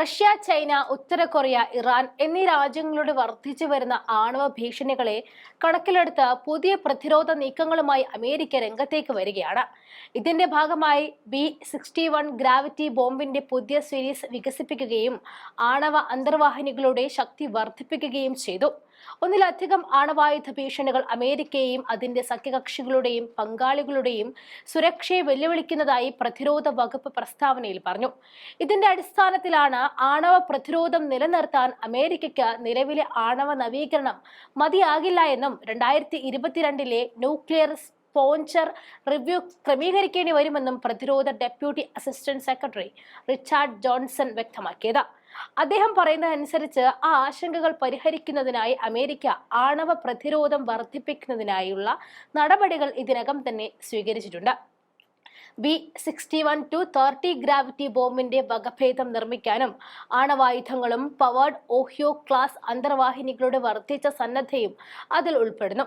Russia China ഉത്തര Korea Iran എന്നീ രാജ്യങ്ങളുടെ വർദ്ധിച്ചു വരുന്ന ആണവ ഭീഷണികളെ കണക്കിലെടുത്ത് പുതിയ പ്രതിരോധ നീക്കങ്ങളുമായി അമേരിക്ക രംഗത്തേക്ക് വരികയാണ്. ഇതിന്റെ ഭാഗമായി ബി സിക്സ്റ്റി വൺ ഗ്രാവിറ്റി ബോംബിന്റെ പുതിയ സീരീസ് വികസിപ്പിക്കുകയും ആണവ അന്തർവാഹിനികളുടെ ശക്തി വർദ്ധിപ്പിക്കുകയും ചെയ്തു. ഒന്നിലധികം ആണവായുധ ഭീഷണികൾ അമേരിക്കയെയും അതിന്റെ സഖ്യകക്ഷികളുടെയും പങ്കാളികളുടെയും സുരക്ഷയെ വെല്ലുവിളിക്കുന്നതായി പ്രതിരോധ വകുപ്പ് പ്രസ്താവനയിൽ പറഞ്ഞു. ഇതിന്റെ അടിസ്ഥാനത്തിലാണ് ആണവ പ്രതിരോധം നിലനിർത്താൻ അമേരിക്കയ്ക്ക് നിലവിലെ ആണവ നവീകരണം മതിയാകില്ല എന്നും രണ്ടായിരത്തി ഇരുപത്തിരണ്ടിലെ ന്യൂക്ലിയർ സ്പോൺസർ റിവ്യൂ ക്രമീകരിക്കേണ്ടി വരുമെന്നും പ്രതിരോധ deputy assistant secretary Richard Johnson വ്യക്തമാക്കിയത്. അദ്ദേഹം പറയുന്നതനുസരിച്ച് ആ ആശങ്കകൾ പരിഹരിക്കുന്നതിനായി അമേരിക്ക ആണവ പ്രതിരോധം വർദ്ധിപ്പിക്കുന്നതിനായുള്ള നടപടികൾ ഇതിനകം തന്നെ സ്വീകരിച്ചിട്ടുണ്ട്. B sixty one two thirty gravity ബോംബിന്റെ വകഭേദം നിർമ്മിക്കാനും ആണവായുധങ്ങളും പവേർഡ് ഓഹിയോ ക്ലാസ് അന്തർവാഹിനികളുടെ വർദ്ധിച്ച സന്നദ്ധയും അതിൽ ഉൾപ്പെടുന്നു.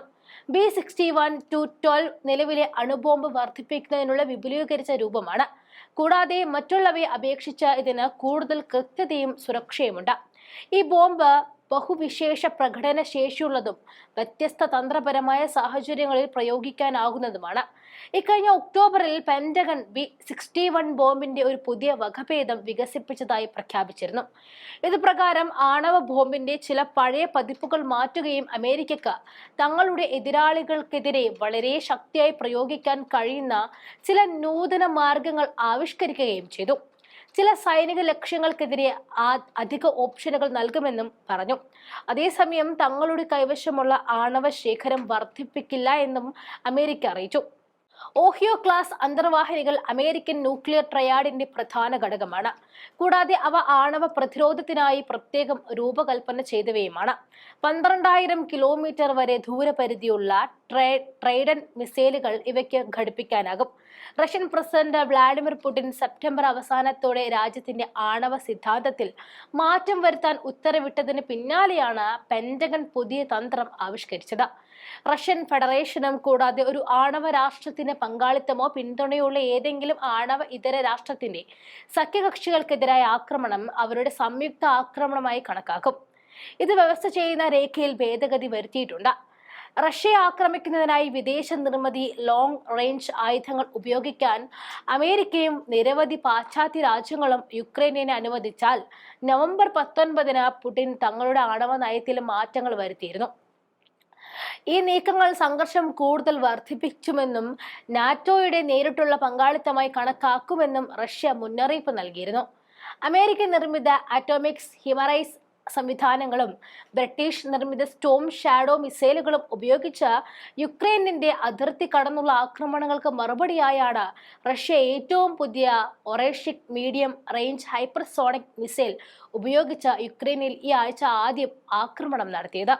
B sixty one two twelve നിലവിലെ അണുബോംബ് വർദ്ധിപ്പിക്കുന്നതിനുള്ള വിപുലീകരിച്ച രൂപമാണ്. കൂടാതെ മറ്റുള്ളവയെ അപേക്ഷിച്ച് ഇതിന് കൂടുതൽ കൃത്യതയും സുരക്ഷയുമുണ്ട്. ഈ ബോംബ് ബഹുവിശേഷ പ്രകടന ശേഷിയുള്ളതും വ്യത്യസ്ത തന്ത്രപരമായ സാഹചര്യങ്ങളിൽ പ്രയോഗിക്കാനാകുന്നതുമാണ്. ഇക്കഴിഞ്ഞ ഒക്ടോബറിൽ പെന്റഗൺ ബി സിക്സ്റ്റി വൺ ബോംബിന്റെ ഒരു പുതിയ വകഭേദം വികസിപ്പിച്ചതായി പ്രഖ്യാപിച്ചിരുന്നു. ഇത് പ്രകാരം ആണവ ബോംബിന്റെ ചില പഴയ പതിപ്പുകൾ മാറ്റുകയും അമേരിക്കക്ക് തങ്ങളുടെ എതിരാളികൾക്കെതിരെ വളരെ ശക്തിയായി പ്രയോഗിക്കാൻ കഴിയുന്ന ചില നൂതന മാർഗങ്ങൾ ആവിഷ്കരിക്കുകയും ചെയ്തു. ചില സൈനിക ലക്ഷ്യങ്ങൾക്കെതിരെ അധിക ഓപ്ഷനുകൾ നൽകുമെന്നും പറഞ്ഞു. അതേസമയം തങ്ങളുടെ കൈവശമുള്ള ആണവ ശേഖരം വർദ്ധിപ്പിക്കില്ല എന്നും അമേരിക്ക അറിയിച്ചു. ഓഹിയോ ക്ലാസ് അന്തർവാഹിനികൾ അമേരിക്കൻ ന്യൂക്ലിയർ ട്രയാഡിന്റെ പ്രധാന ഘടകമാണ്. കൂടാതെ അവ ആണവ പ്രതിരോധത്തിനായി പ്രത്യേകം രൂപകൽപ്പന ചെയ്തവയുമാണ്. പന്ത്രണ്ടായിരം കിലോമീറ്റർ വരെ ദൂരപരിധിയുള്ള ട്രേ ട്രൈഡൻ മിസൈലുകൾ ഇവയ്ക്ക് ഘടിപ്പിക്കാനാകും. Russian president Vladimir Putin September അവസാനത്തോടെ രാജ്യത്തിന്റെ ആണവ സിദ്ധാന്തത്തിൽ മാറ്റം വരുത്താൻ ഉത്തരവിട്ടതിന് പിന്നാലെയാണ് പെന്റഗൺ പുതിയ തന്ത്രം ആവിഷ്കരിച്ചത്. റഷ്യൻ ഫെഡറേഷനും കൂടാതെ ഒരു ആണവ രാഷ്ട്രത്തിന്റെ പങ്കാളിത്തമോ പിന്തുണയുള്ള ഏതെങ്കിലും ആണവ ഇതര രാഷ്ട്രത്തിന്റെ സഖ്യകക്ഷികൾക്കെതിരായ ആക്രമണം അവരുടെ സംയുക്ത ആക്രമണമായി കണക്കാക്കും. ഇത് വ്യവസ്ഥ ചെയ്യുന്ന രേഖയിൽ ഭേദഗതി വരുത്തിയിട്ടുണ്ട്. റഷ്യയെ ആക്രമിക്കുന്നതിനായി വിദേശ നിർമ്മിതി ലോങ് റേഞ്ച് ആയുധങ്ങൾ ഉപയോഗിക്കാൻ അമേരിക്കയും നിരവധി പാശ്ചാത്യ രാജ്യങ്ങളും യുക്രൈനെ അനുവദിച്ചാൽ നവംബർ പത്തൊൻപതിന് പുടിൻ തങ്ങളുടെ ആണവ നയത്തിൽ മാറ്റങ്ങൾ വരുത്തിയിരുന്നു. ഈ നീക്കങ്ങൾ സംഘർഷം കൂടുതൽ വർദ്ധിപ്പിച്ചുമെന്നും നാറ്റോയുടെ നേരിട്ടുള്ള പങ്കാളിത്തമായി കണക്കാക്കുമെന്നും റഷ്യ മുന്നറിയിപ്പ് നൽകിയിരുന്നു. അമേരിക്ക നിർമ്മിത അറ്റോമിക്സ് ഹിമറൈസ് സംവിധാനങ്ങളും ബ്രിട്ടീഷ് നിർമ്മിത സ്റ്റോം ഷാഡോ മിസൈലുകളും ഉപയോഗിച്ച് യുക്രൈനിന്റെ അതിർത്തി കടന്നുള്ള ആക്രമണങ്ങൾക്ക് മറുപടിയായാണ് റഷ്യ ഏറ്റവും പുതിയ Oreshnik medium range hypersonic missile ഉപയോഗിച്ച് യുക്രൈനിൽ ഈ ആഴ്ച ആദ്യം ആക്രമണം നടത്തിയത്.